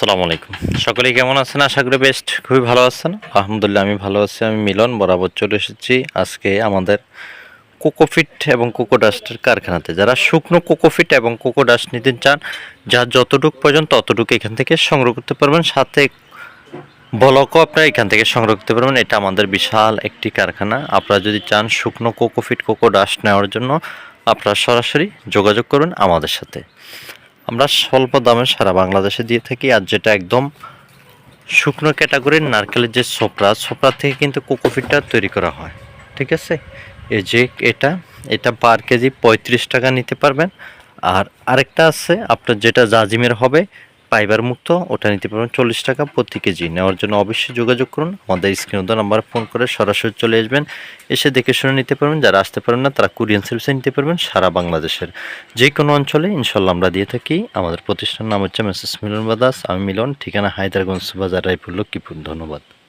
আসসালামু আলাইকুম। সকলেই কেমন আছেন? আশা করি বেস্ট খুবই ভালো আছেন। আলহামদুলিল্লাহ, আমি ভালো আছি। আমি মিলন বরাবর চলে এসেছি আজকে আমাদের কোকোফিট এবং কোকো ডাস্টের কারখানাতে। যারা শুকনো কোকোফিট এবং কোকো ডাস্ট নিতে চান যা যতটুকু প্রয়োজন ততটুকু এখান থেকে সংগ্রহ করতে পারবেন। সাথে বলকও আপনারা এখান থেকে সংগ্রহ করতে পারবেন। এটা আমাদের বিশাল একটি কারখানা। আপনারা যদি চান শুকনো কোকোফিট, কোকো ডাস্ট নেওয়ার জন্য, আপনারা সরাসরি যোগাযোগ করুন আমাদের সাথে। আমরা স্বল্প দামে সারা বাংলাদেশে দিয়ে থাকি আর যেটা একদম শুকনো ক্যাটাগরির নারকেলের যে সোপড়া ছোপড়া থেকে কিন্তু কোকোফিটটা তৈরি করা হয়, ঠিক আছে? এই যে এটা এটা পার কেজি পঁয়ত্রিশ টাকা নিতে পারবেন। আর আরেকটা আছে, আপনার যেটা জাজিমের হবে ফাইবার মুক্ত, ওটা নিতে পারবেন চল্লিশ টাকা প্রতি কেজি। নেওয়ার জন্য অবশ্যই যোগাযোগ করুন। আমাদের স্ক্রিন নাম্বার ফোন করে সরাসরি চলে আসবেন। এসে দেখে শুনে নিতে পারবেন, যারা আসতে পারেন না, তারা কুরিয়ান সার্ভিসে নিতে পারবেন সারা বাংলাদেশের। যে কোনো অঞ্চলে ইনশাল্লাহ আমরা দিয়ে থাকি। আমাদের প্রতিষ্ঠান নাম হচ্ছে মেসেস মিলন বাদাস আমি মিলন, ঠিকানা হায়দারগঞ্জ বাজার, রায়পুর, লক্ষ্মীপুর। ধন্যবাদ।